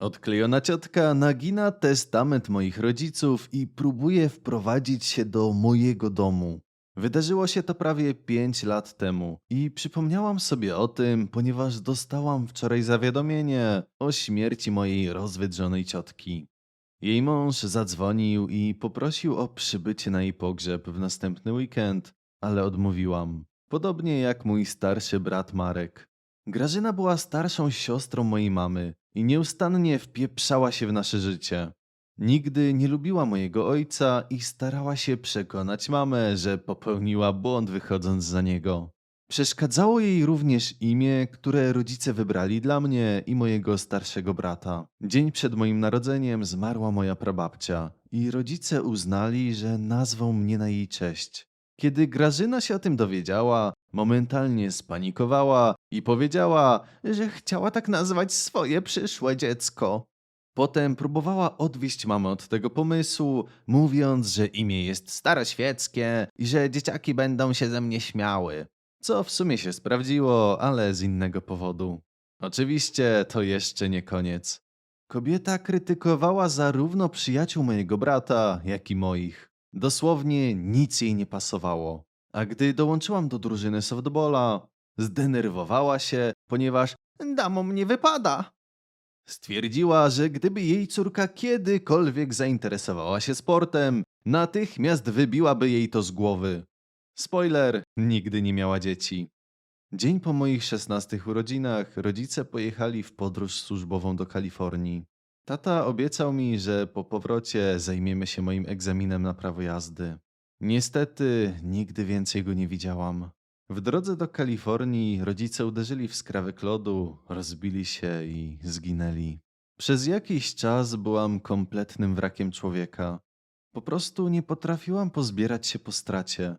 Odklejona ciotka nagina testament moich rodziców i próbuje wprowadzić się do mojego domu. Wydarzyło się to prawie 5 lat temu i przypomniałam sobie o tym, ponieważ dostałam wczoraj zawiadomienie o śmierci mojej rozwydrzonej ciotki. Jej mąż zadzwonił i poprosił o przybycie na jej pogrzeb w następny weekend, ale odmówiłam. Podobnie jak mój starszy brat Marek. Grażyna była starszą siostrą mojej mamy i nieustannie wpieprzała się w nasze życie. Nigdy nie lubiła mojego ojca i starała się przekonać mamę, że popełniła błąd wychodząc za niego. Przeszkadzało jej również imię, które rodzice wybrali dla mnie i mojego starszego brata. Dzień przed moim narodzeniem zmarła moja prababcia i rodzice uznali, że nazwą mnie na jej cześć. Kiedy Grażyna się o tym dowiedziała, momentalnie spanikowała i powiedziała, że chciała tak nazwać swoje przyszłe dziecko. Potem próbowała odwieść mamę od tego pomysłu, mówiąc, że imię jest staroświeckie i że dzieciaki będą się ze mnie śmiały. Co w sumie się sprawdziło, ale z innego powodu. Oczywiście to jeszcze nie koniec. Kobieta krytykowała zarówno przyjaciół mojego brata, jak i moich. Dosłownie nic jej nie pasowało. A gdy dołączyłam do drużyny softballa, zdenerwowała się, ponieważ damom nie wypada. Stwierdziła, że gdyby jej córka kiedykolwiek zainteresowała się sportem, natychmiast wybiłaby jej to z głowy. Spoiler, nigdy nie miała dzieci. Dzień po moich 16 urodzinach rodzice pojechali w podróż służbową do Kalifornii. Tata obiecał mi, że po powrocie zajmiemy się moim egzaminem na prawo jazdy. Niestety nigdy więcej go nie widziałam. W drodze do Kalifornii rodzice uderzyli w skrawek lodu, rozbili się i zginęli. Przez jakiś czas byłam kompletnym wrakiem człowieka. Po prostu nie potrafiłam pozbierać się po stracie.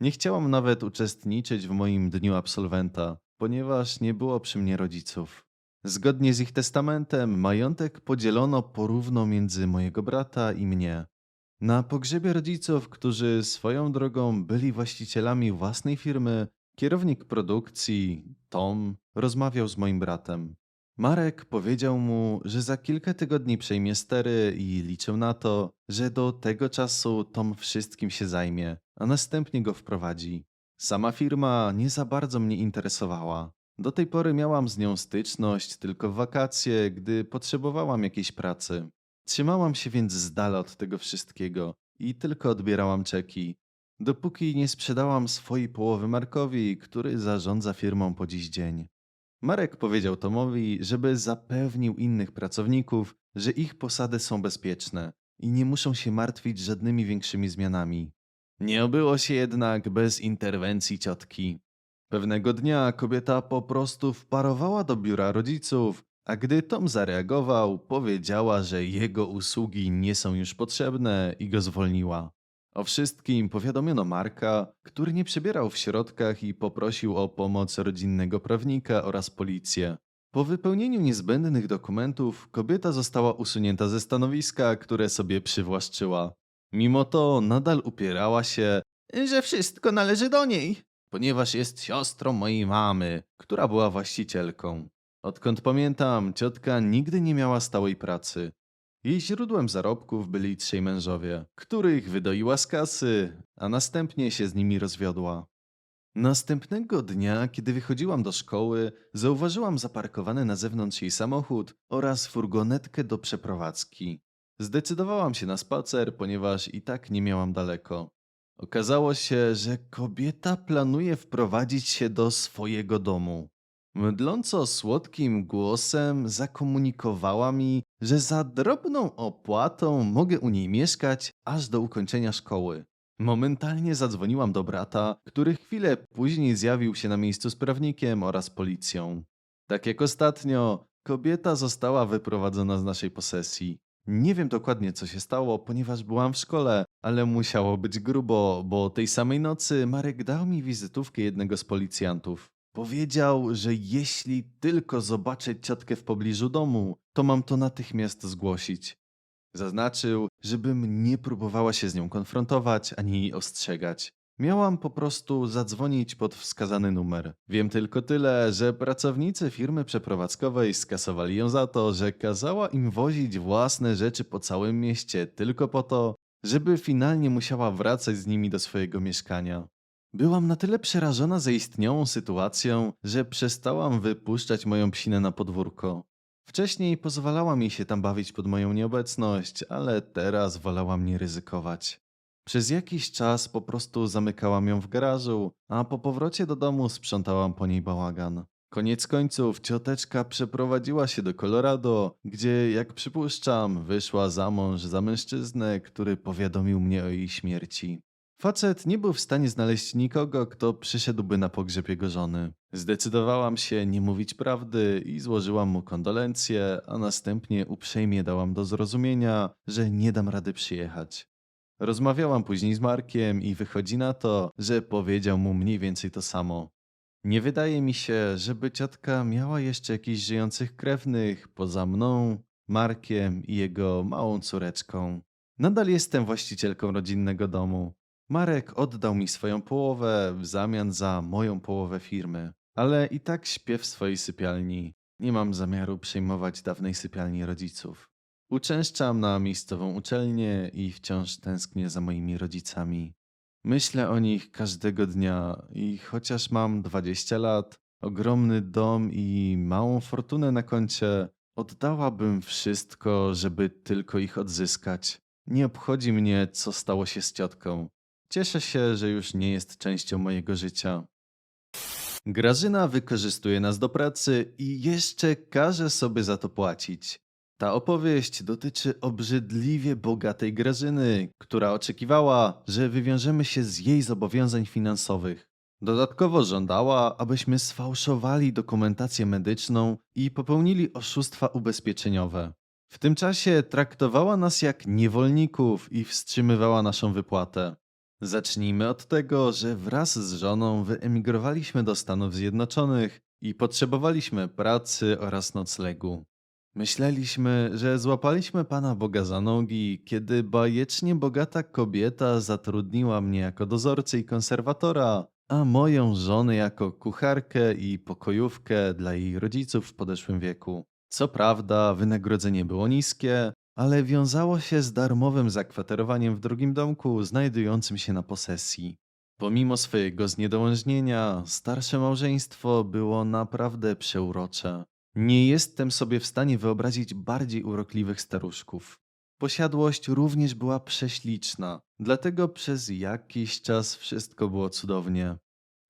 Nie chciałam nawet uczestniczyć w moim dniu absolwenta, ponieważ nie było przy mnie rodziców. Zgodnie z ich testamentem, majątek podzielono porówno między mojego brata i mnie. Na pogrzebie rodziców, którzy swoją drogą byli właścicielami własnej firmy, kierownik produkcji, Tom, rozmawiał z moim bratem. Marek powiedział mu, że za kilka tygodni przejmie stery i liczył na to, że do tego czasu Tom wszystkim się zajmie, a następnie go wprowadzi. Sama firma nie za bardzo mnie interesowała. Do tej pory miałam z nią styczność tylko w wakacje, gdy potrzebowałam jakiejś pracy. Trzymałam się więc z dala od tego wszystkiego i tylko odbierałam czeki, dopóki nie sprzedałam swojej połowy Markowi, który zarządza firmą po dziś dzień. Marek powiedział Tomowi, żeby zapewnił innych pracowników, że ich posady są bezpieczne i nie muszą się martwić żadnymi większymi zmianami. Nie obyło się jednak bez interwencji ciotki. Pewnego dnia kobieta po prostu wparowała do biura rodziców, a gdy Tom zareagował, powiedziała, że jego usługi nie są już potrzebne i go zwolniła. O wszystkim powiadomiono Marka, który nie przebierał w środkach i poprosił o pomoc rodzinnego prawnika oraz policję. Po wypełnieniu niezbędnych dokumentów kobieta została usunięta ze stanowiska, które sobie przywłaszczyła. Mimo to nadal upierała się, że wszystko należy do niej, ponieważ jest siostrą mojej mamy, która była właścicielką. Odkąd pamiętam, ciotka nigdy nie miała stałej pracy. Jej źródłem zarobków byli trzej mężowie, których wydoiła z kasy, a następnie się z nimi rozwiodła. Następnego dnia, kiedy wychodziłam do szkoły, zauważyłam zaparkowany na zewnątrz jej samochód oraz furgonetkę do przeprowadzki. Zdecydowałam się na spacer, ponieważ i tak nie miałam daleko. Okazało się, że kobieta planuje wprowadzić się do swojego domu. Mdląco słodkim głosem zakomunikowała mi, że za drobną opłatą mogę u niej mieszkać aż do ukończenia szkoły. Momentalnie zadzwoniłam do brata, który chwilę później zjawił się na miejscu z prawnikiem oraz policją. Tak jak ostatnio, kobieta została wyprowadzona z naszej posesji. Nie wiem dokładnie co się stało, ponieważ byłam w szkole, ale musiało być grubo, bo tej samej nocy Marek dał mi wizytówkę jednego z policjantów. Powiedział, że jeśli tylko zobaczę ciotkę w pobliżu domu, to mam to natychmiast zgłosić. Zaznaczył, żebym nie próbowała się z nią konfrontować ani jej ostrzegać. Miałam po prostu zadzwonić pod wskazany numer. Wiem tylko tyle, że pracownicy firmy przeprowadzkowej skasowali ją za to, że kazała im wozić własne rzeczy po całym mieście tylko po to, żeby finalnie musiała wracać z nimi do swojego mieszkania. Byłam na tyle przerażona zaistniałą sytuacją, że przestałam wypuszczać moją psinę na podwórko. Wcześniej pozwalała mi się tam bawić pod moją nieobecność, ale teraz wolałam nie ryzykować. Przez jakiś czas po prostu zamykałam ją w garażu, a po powrocie do domu sprzątałam po niej bałagan. Koniec końców cioteczka przeprowadziła się do Colorado, gdzie, jak przypuszczam, wyszła za mąż za mężczyznę, który powiadomił mnie o jej śmierci. Facet nie był w stanie znaleźć nikogo, kto przyszedłby na pogrzeb jego żony. Zdecydowałam się nie mówić prawdy i złożyłam mu kondolencje, a następnie uprzejmie dałam do zrozumienia, że nie dam rady przyjechać. Rozmawiałam później z Markiem i wychodzi na to, że powiedział mu mniej więcej to samo. Nie wydaje mi się, żeby ciotka miała jeszcze jakichś żyjących krewnych poza mną, Markiem i jego małą córeczką. Nadal jestem właścicielką rodzinnego domu. Marek oddał mi swoją połowę w zamian za moją połowę firmy, ale i tak śpię w swojej sypialni. Nie mam zamiaru przejmować dawnej sypialni rodziców. Uczęszczam na miejscową uczelnię i wciąż tęsknię za moimi rodzicami. Myślę o nich każdego dnia i chociaż mam 20 lat, ogromny dom i małą fortunę na koncie, oddałabym wszystko, żeby tylko ich odzyskać. Nie obchodzi mnie, co stało się z ciotką. Cieszę się, że już nie jest częścią mojego życia. Grażyna wykorzystuje nas do pracy i jeszcze każe sobie za to płacić. Ta opowieść dotyczy obrzydliwie bogatej Grażyny, która oczekiwała, że wywiążemy się z jej zobowiązań finansowych. Dodatkowo żądała, abyśmy sfałszowali dokumentację medyczną i popełnili oszustwa ubezpieczeniowe. W tym czasie traktowała nas jak niewolników i wstrzymywała naszą wypłatę. Zacznijmy od tego, że wraz z żoną wyemigrowaliśmy do Stanów Zjednoczonych i potrzebowaliśmy pracy oraz noclegu. Myśleliśmy, że złapaliśmy Pana Boga za nogi, kiedy bajecznie bogata kobieta zatrudniła mnie jako dozorcę i konserwatora, a moją żonę jako kucharkę i pokojówkę dla jej rodziców w podeszłym wieku. Co prawda, wynagrodzenie było niskie, ale wiązało się z darmowym zakwaterowaniem w drugim domku znajdującym się na posesji. Pomimo swojego zniedołężnienia, starsze małżeństwo było naprawdę przeurocze. Nie jestem sobie w stanie wyobrazić bardziej urokliwych staruszków. Posiadłość również była prześliczna, dlatego przez jakiś czas wszystko było cudownie.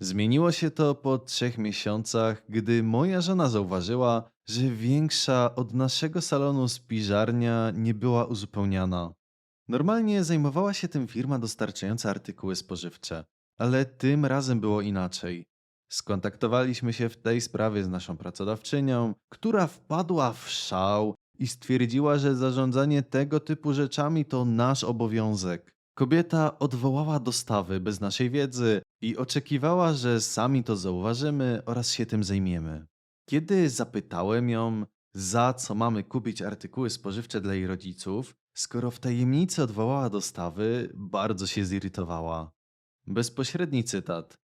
Zmieniło się to po trzech miesiącach, gdy moja żona zauważyła, że większa od naszego salonu spiżarnia nie była uzupełniana. Normalnie zajmowała się tym firma dostarczająca artykuły spożywcze, ale tym razem było inaczej. Skontaktowaliśmy się w tej sprawie z naszą pracodawczynią, która wpadła w szał i stwierdziła, że zarządzanie tego typu rzeczami to nasz obowiązek. Kobieta odwołała dostawy bez naszej wiedzy i oczekiwała, że sami to zauważymy oraz się tym zajmiemy. Kiedy zapytałem ją, za co mamy kupić artykuły spożywcze dla jej rodziców, skoro w tajemnicy odwołała dostawy, bardzo się zirytowała. Bezpośredni cytat.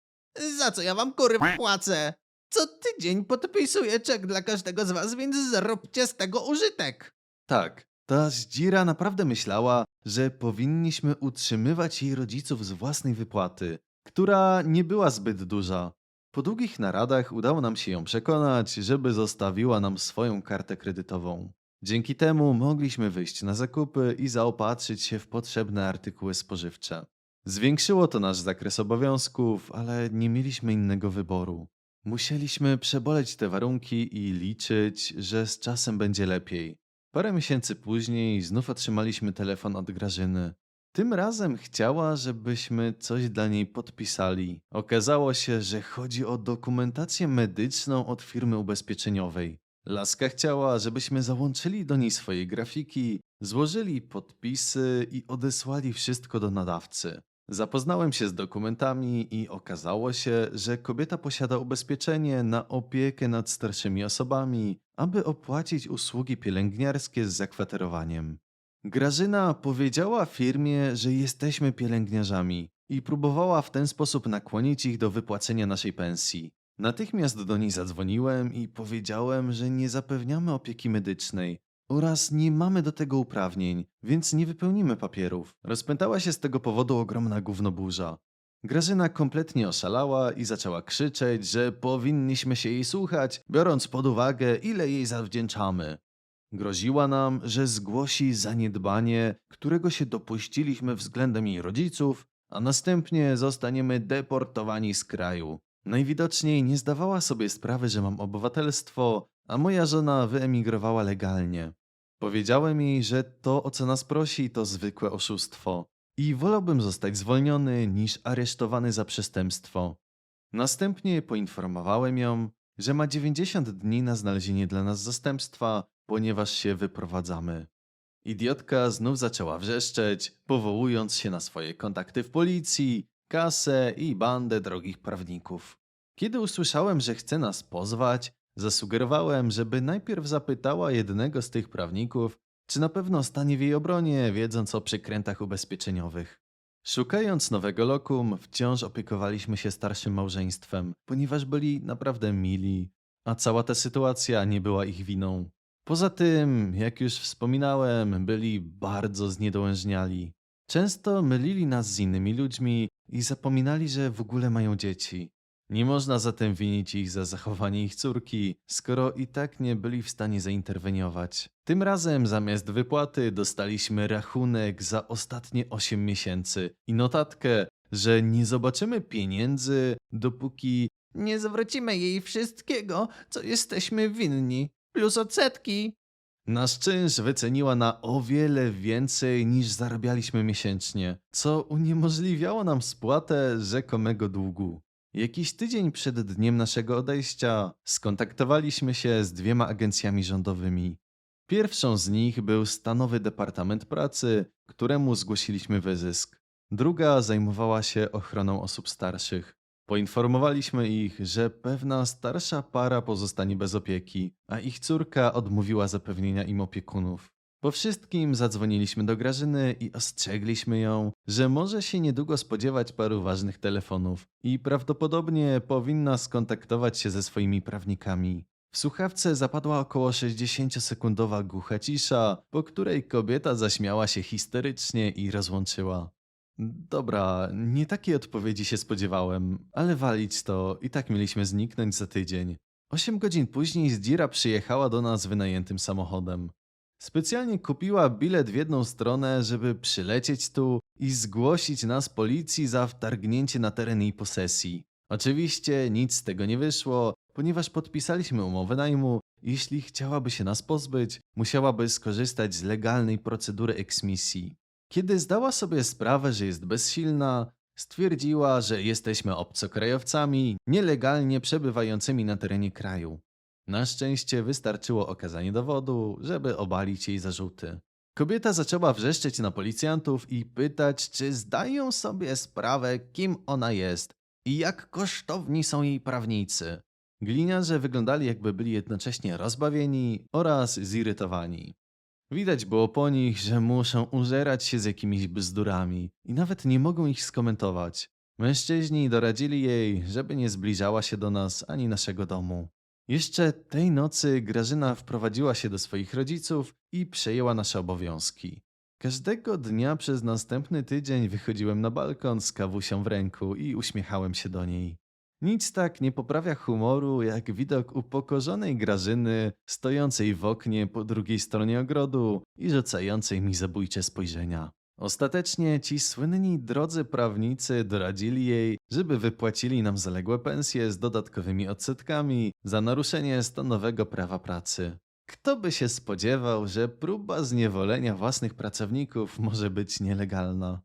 Za co ja wam kurwa płacę? Co tydzień podpisuję czek dla każdego z was, więc zróbcie z tego użytek. Tak, ta zdzira naprawdę myślała, że powinniśmy utrzymywać jej rodziców z własnej wypłaty, która nie była zbyt duża. Po długich naradach udało nam się ją przekonać, żeby zostawiła nam swoją kartę kredytową. Dzięki temu mogliśmy wyjść na zakupy i zaopatrzyć się w potrzebne artykuły spożywcze. Zwiększyło to nasz zakres obowiązków, ale nie mieliśmy innego wyboru. Musieliśmy przeboleć te warunki i liczyć, że z czasem będzie lepiej. Parę miesięcy później znów otrzymaliśmy telefon od Grażyny. Tym razem chciała, żebyśmy coś dla niej podpisali. Okazało się, że chodzi o dokumentację medyczną od firmy ubezpieczeniowej. Laska chciała, żebyśmy załączyli do niej swoje grafiki, złożyli podpisy i odesłali wszystko do nadawcy. Zapoznałem się z dokumentami i okazało się, że kobieta posiada ubezpieczenie na opiekę nad starszymi osobami, aby opłacić usługi pielęgniarskie z zakwaterowaniem. Grażyna powiedziała firmie, że jesteśmy pielęgniarzami, i próbowała w ten sposób nakłonić ich do wypłacenia naszej pensji. Natychmiast do niej zadzwoniłem i powiedziałem, że nie zapewniamy opieki medycznej oraz nie mamy do tego uprawnień, więc nie wypełnimy papierów. Rozpętała się z tego powodu ogromna gównoburza. Grażyna kompletnie oszalała i zaczęła krzyczeć, że powinniśmy się jej słuchać, biorąc pod uwagę, ile jej zawdzięczamy. Groziła nam, że zgłosi zaniedbanie, którego się dopuściliśmy względem jej rodziców, a następnie zostaniemy deportowani z kraju. Najwidoczniej nie zdawała sobie sprawy, że mam obywatelstwo, a moja żona wyemigrowała legalnie. Powiedziałem jej, że to, o co nas prosi, to zwykłe oszustwo i wolałbym zostać zwolniony niż aresztowany za przestępstwo. Następnie poinformowałem ją, że ma 90 dni na znalezienie dla nas zastępstwa, ponieważ się wyprowadzamy. Idiotka znów zaczęła wrzeszczeć, powołując się na swoje kontakty w policji, kasę i bandę drogich prawników. Kiedy usłyszałem, że chce nas pozwać, zasugerowałem, żeby najpierw zapytała jednego z tych prawników, czy na pewno stanie w jej obronie, wiedząc o przykrętach ubezpieczeniowych. Szukając nowego lokum, wciąż opiekowaliśmy się starszym małżeństwem, ponieważ byli naprawdę mili, a cała ta sytuacja nie była ich winą. Poza tym, jak już wspominałem, byli bardzo zniedołężniali. Często mylili nas z innymi ludźmi i zapominali, że w ogóle mają dzieci. Nie można zatem winić ich za zachowanie ich córki, skoro i tak nie byli w stanie zainterweniować. Tym razem zamiast wypłaty dostaliśmy rachunek za ostatnie 8 miesięcy i notatkę, że nie zobaczymy pieniędzy, dopóki Nie zwrócimy jej wszystkiego, co jesteśmy winni, plus odsetki. Nasz czynsz wyceniła na o wiele więcej niż zarabialiśmy miesięcznie, co uniemożliwiało nam spłatę rzekomego długu. Jakiś tydzień przed dniem naszego odejścia skontaktowaliśmy się z dwiema agencjami rządowymi. Pierwszą z nich był Stanowy Departament Pracy, któremu zgłosiliśmy wyzysk. Druga zajmowała się ochroną osób starszych. Poinformowaliśmy ich, że pewna starsza para pozostanie bez opieki, a ich córka odmówiła zapewnienia im opiekunów. Po wszystkim zadzwoniliśmy do Grażyny i ostrzegliśmy ją, że może się niedługo spodziewać paru ważnych telefonów i prawdopodobnie powinna skontaktować się ze swoimi prawnikami. W słuchawce zapadła około 60-sekundowa głucha cisza, po której kobieta zaśmiała się histerycznie i rozłączyła. Dobra, nie takiej odpowiedzi się spodziewałem, ale walić to, i tak mieliśmy zniknąć za tydzień. Osiem godzin później Zdzira przyjechała do nas wynajętym samochodem. Specjalnie kupiła bilet w jedną stronę, żeby przylecieć tu i zgłosić nas policji za wtargnięcie na teren jej posesji. Oczywiście nic z tego nie wyszło, ponieważ podpisaliśmy umowę najmu. Jeśli chciałaby się nas pozbyć, musiałaby skorzystać z legalnej procedury eksmisji. Kiedy zdała sobie sprawę, że jest bezsilna, stwierdziła, że jesteśmy obcokrajowcami nielegalnie przebywającymi na terenie kraju. Na szczęście wystarczyło okazanie dowodu, żeby obalić jej zarzuty. Kobieta zaczęła wrzeszczeć na policjantów i pytać, czy zdają sobie sprawę, kim ona jest i jak kosztowni są jej prawnicy. Gliniarze wyglądali jakby byli jednocześnie rozbawieni oraz zirytowani. Widać było po nich, że muszą użerać się z jakimiś bzdurami i nawet nie mogą ich skomentować. Mężczyźni doradzili jej, żeby nie zbliżała się do nas ani naszego domu. Jeszcze tej nocy Grażyna wprowadziła się do swoich rodziców i przejęła nasze obowiązki. Każdego dnia przez następny tydzień wychodziłem na balkon z kawusią w ręku i uśmiechałem się do niej. Nic tak nie poprawia humoru, jak widok upokorzonej Grażyny, stojącej w oknie po drugiej stronie ogrodu i rzucającej mi zabójcze spojrzenia. Ostatecznie ci słynni drodzy prawnicy doradzili jej, żeby wypłacili nam zaległe pensje z dodatkowymi odsetkami za naruszenie stanowego prawa pracy. Kto by się spodziewał, że próba zniewolenia własnych pracowników może być nielegalna?